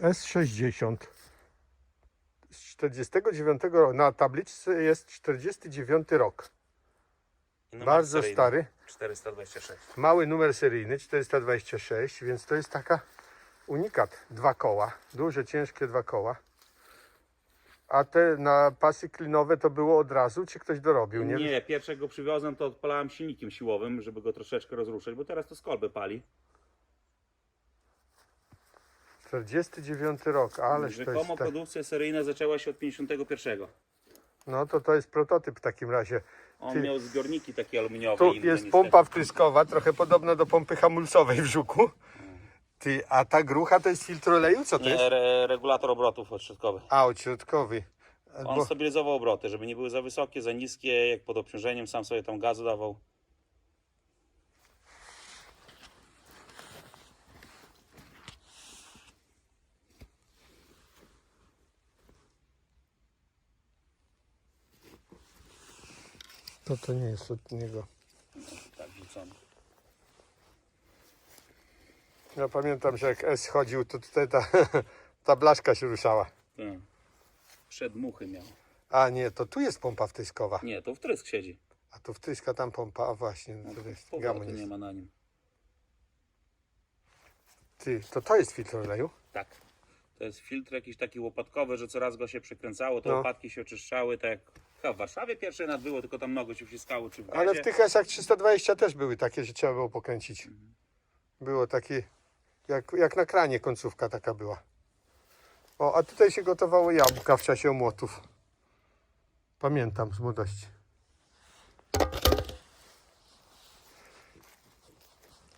S60. Z 49 roku. Na tabliczce jest 49 rok. Numer Bardzo seryjny. stary. 426. Mały numer seryjny 426, więc to jest taka unikat. Dwa koła. Duże, ciężkie dwa koła. A te na pasy klinowe to było od razu, czy ktoś dorobił? Nie, Nie, pierwszego przywiozłem, to odpalałem silnikiem siłowym, żeby go troszeczkę rozruszać, bo teraz to z kolby pali. 49 rok, ależ to Rzekomo jest. Tak, produkcja seryjna zaczęła się od 51. no to to jest prototyp w takim razie. On miał zbiorniki takie aluminiowe. Tu inne jest pompa wtryskowa, trochę podobna do pompy hamulcowej w żuku. Ty, a ta grucha to jest filtr oleju? Co to jest? Nie, re, regulator obrotów odśrodkowy. A, odśrodkowy. On Bo, stabilizował obroty, żeby nie były za wysokie, za niskie, jak pod obciążeniem sam sobie tam gazu dawał. To to nie jest od niego. Tak wrzucony. Ja pamiętam, że jak S chodził, to tutaj ta, ta blaszka się ruszała. Tak. Przedmuchy miał. A nie, to tu jest pompa wtryskowa. Nie, to wtrysk siedzi. A tu wtryska tam pompa, a właśnie, no to jest gamoń nie ma na nim. Ty, to to jest filtr oleju? Tak. To jest filtr jakiś taki łopatkowy, że coraz go się przekręcało, te No. łopatki się oczyszczały, tak jak chyba w Warszawie pierwszy nad było, tylko tam mnogo się wciskało, czy w gazie. Ale w tych S-ach 320 też były takie, że trzeba było pokręcić. Było takie, jak, jak na kranie końcówka taka była. O, a tutaj się gotowało jabłka w czasie omłotów. Pamiętam z młodości.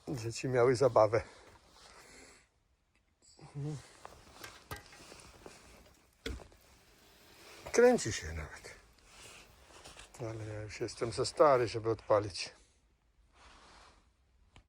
Dzieci miały zabawę. Kręci się nawet. Ale ja już jestem za stary, żeby odpalić.